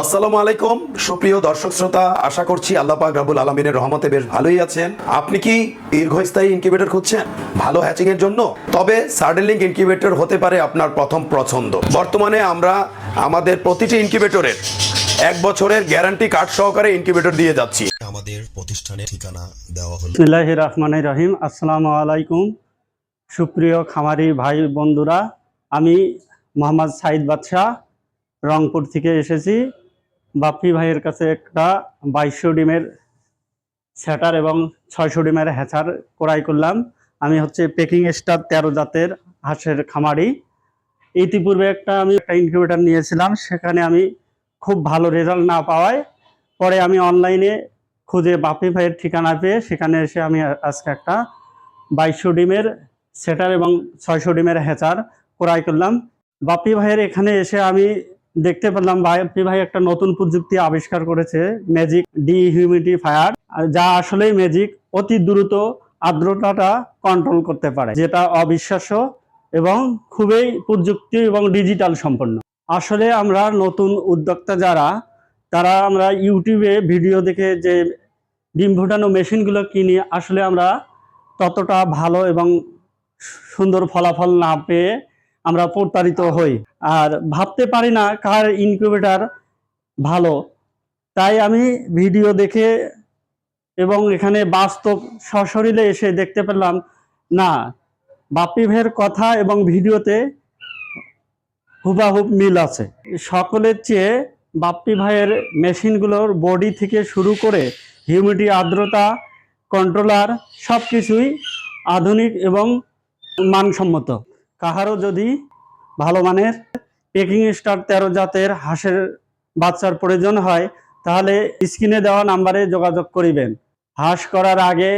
আসসালামু আলাইকুম। সুপ্রিয় দর্শক শ্রোতা আশা করছি আল্লাহ পাক রাবুল আলমিনের রহমতে বেশ ভালোই আছেন। আপনি কি দীর্ঘস্থায়ী ইনকিউবেটর খুঁজছেন? ভালো হ্যাচিং এর জন্য? তবে সার্ডেলিং ইনকিউবেটর হতে পারে আপনার প্রথম পছন্দ। বর্তমানে আমরা আমাদের প্রতিটি ইনকিউবেটরের এক বছরের গ্যারান্টি কার্ড সহকারে ইনকিউবেটর দিয়ে যাচ্ছি। আমাদের প্রতিষ্ঠানের ঠিকানা দেওয়া হলো বিসমিল্লাহ রহমান রহিম। আসসালামু আলাইকুম। সুপ্রিয় খামারি ভাই বন্ধুরা আমি মোহাম্মদ সাইদ বাদশাহ রংপুর থেকে এসেছি। বাপ্পি ভাইয়ের কাছে একটা বাইশশো ডিমের স্যাটার এবং ছয়শো ডিমের হ্যাচার ক্রয় করলাম। আমি হচ্ছে পেকিং স্টার তেরো জাতের হাঁসের খামারি। ইতিপূর্বে একটা আমি একটা ইনকিউবেটার নিয়েছিলাম, সেখানে আমি খুব ভালো রেজাল্ট না পাওয়ায় পরে আমি অনলাইনে খুঁজে বাপি ভাইয়ের ঠিকানা পেয়ে সেখানে এসে আমি আজকে একটা বাইশশো ডিমের সেটার এবং ছয়শো ডিমের হ্যাচার ক্রয় করলাম। বাপি ভাইয়ের এখানে এসে আমি দেখতে পেলাম বাপি ভাই, একটা নতুন প্রযুক্তি আবিষ্কার করেছে ম্যাজিক ডিহিউমিডিফায়ার যা আসলেই ম্যাজিক অতি দ্রুত আর্দ্রতাটা কন্ট্রোল করতে পারে, যেটা অবিশ্বাস্য এবং খুবই প্রযুক্তি এবং ডিজিটাল সম্পন্ন। আসলে আমরা নতুন উদ্যোক্তা যারা, তারা আমরা ইউটিউবে ভিডিও দেখে যে ডিম ফোটানো মেশিনগুলো কিনি, আসলে আমরা ততটা ভালো এবং সুন্দর ফলাফল না পেয়ে আমরা প্রতারিত হই। আর ভাবতে পারি না কার ইনকিউবেটার ভালো। তাই আমি ভিডিও দেখে এবং এখানে বাস্তব সশরীরে এসে দেখতে পেলাম, না বাপ্পি ভাইয়ের কথা এবং ভিডিওতে হুবাহুব মিল আছে। সকলের চেয়ে বাপ্পি ভাইয়ের মেশিনগুলোর বডি থেকে শুরু করে হিউমিডিটি, আর্দ্রতা কন্ট্রোলার সব কিছুই আধুনিক এবং মানসম্মত। কাহারও যদি ভালো মানের পেকিং স্টার তেরো জাতের হাঁসের বাচ্চার প্রয়োজন হয়, তাহলে স্ক্রিনে দেওয়া নাম্বারে যোগাযোগ করিবেন। হাঁস করার আগে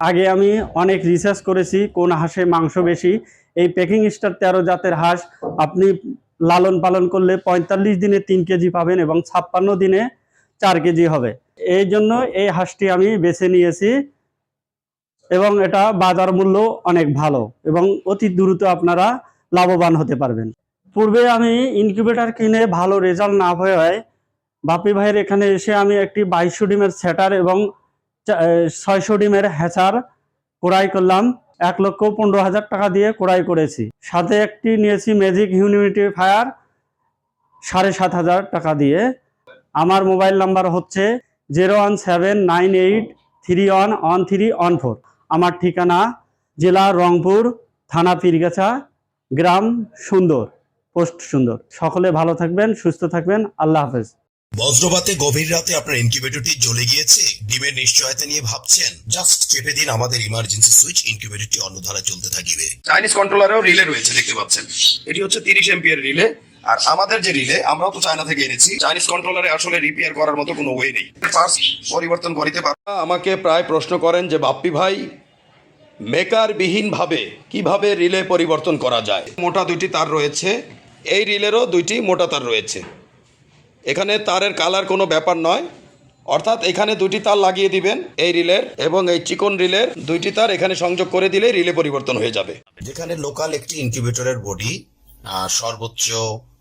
আগে আমি অনেক রিসার্চ করেছি কোন হাঁসে মাংস বেশি। এই পেকিং স্টার তেরো জাতের হাঁস আপনি লালন পালন করলে পঁয়তাল্লিশ দিনে তিন কেজি পাবেন এবং ছাপ্পান্ন দিনে চার কেজি হবে। এই জন্য এই হাঁসটি আমি বেছে নিয়েছি। এবং এটা বাজার মূল্য অনেক ভালো এবং অতি দ্রুত আপনারা লাভবান হতে পারবেন। পূর্বে আমি ইনকিউবেটার কিনে ভালো রেজাল্ট না হয়ে বাপি ভাইয়ের এখানে এসে আমি একটি বাইশশো ডিমের সেটার এবং ছয়শো ডিমের হ্যাচার ক্রয় করলাম। এক লক্ষ পনেরো হাজার টাকা দিয়ে ক্রয় করেছি। সাথে একটি নিয়েছি ম্যাজিক ইউনিটি ফায়ার সাড়ে সাত হাজার টাকা দিয়ে। আমার মোবাইল নাম্বার হচ্ছে zero one seven nine eight three one one three one four. আমার ঠিকানা জেলা রংপুর থানা পীরগাছা গ্রাম সুন্দর পোস্ট সুন্দর। সকলে ভালো থাকবেন সুস্থ থাকবেন আল্লাহ হাফেজ। বজ্রপাতে গভীর রাতে আপনার ইনকিউবেটরটি জ্বলে গিয়েছে। ডিমের নিশ্চয়তা নিয়ে ভাবছেন জাস্ট চেপে দিন আমাদের ইমার্জেন্সি সুইচ ইনকিউবেটরটি অন্য ধারা চলতে থাকিবে। চাইনিজ কন্ট্রোলারেও রিলে রয়েছে দেখতে পাচ্ছেন। এটি হচ্ছে তিরিশ এমপিয়ার রিলে। আর আমাদের যে রিলে আমরাও তো চায়না থেকে এনেছি। চাইনিজ কন্ট্রোলারে আসলে রিপেয়ার করার মতো কোনো ওয়ে নেই। পার্স পরিবর্তন করিতে পার আমাকে প্রায় প্রশ্ন করেন যে বাপ্পি ভাই মেকার বিহীনভাবে কীভাবে রিলে পরিবর্তন করা যায়? মোটা দুইটি তার রয়েছে। এই রিলেরও দুইটি মোটা তার রয়েছে। এখানে তারের কালার কোনো ব্যাপার নয়। অর্থাৎ এখানে দুটি তার লাগিয়ে দিবেন এই রিলের এবং এই চিকন রিলের দুইটি তার এখানে সংযোগ করে দিলে রিলে পরিবর্তন হয়ে যাবে। যেখানে লোকাল একটি ইনকিউবেটরের বডি সর্বোচ্চ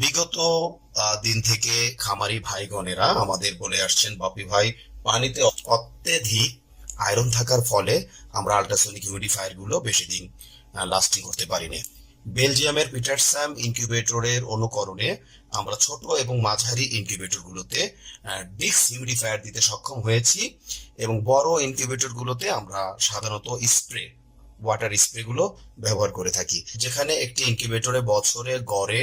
বিগত দিন থেকে খামারি ভাইগণেরা আমাদের বলে আসছেন, বাপি ভাই, পানিতে অত্যধিক আয়রন থাকার ফলে আমরা আল্ট্রাসনিক হিউমিডিফায়ারগুলো বেশি দিন লাস্টিং করতে পারিনি। বেলজিয়ামের পিটারস্যাম ইনকিউবেটরের অনুকরণে আমরা ছোট এবং মাঝারি ইনকিউবেটর গুলোতে ডিক্স হিউমিডিফায়ার দিতে সক্ষম হয়েছি এবং বড় ইনকিউবেটর গুলোতে আমরা সাধারণত স্প্রে ওয়াটার স্প্রে গুলো ব্যবহার করে থাকি। যেখানে একটি ইনকিউবেটরে বছরে গড়ে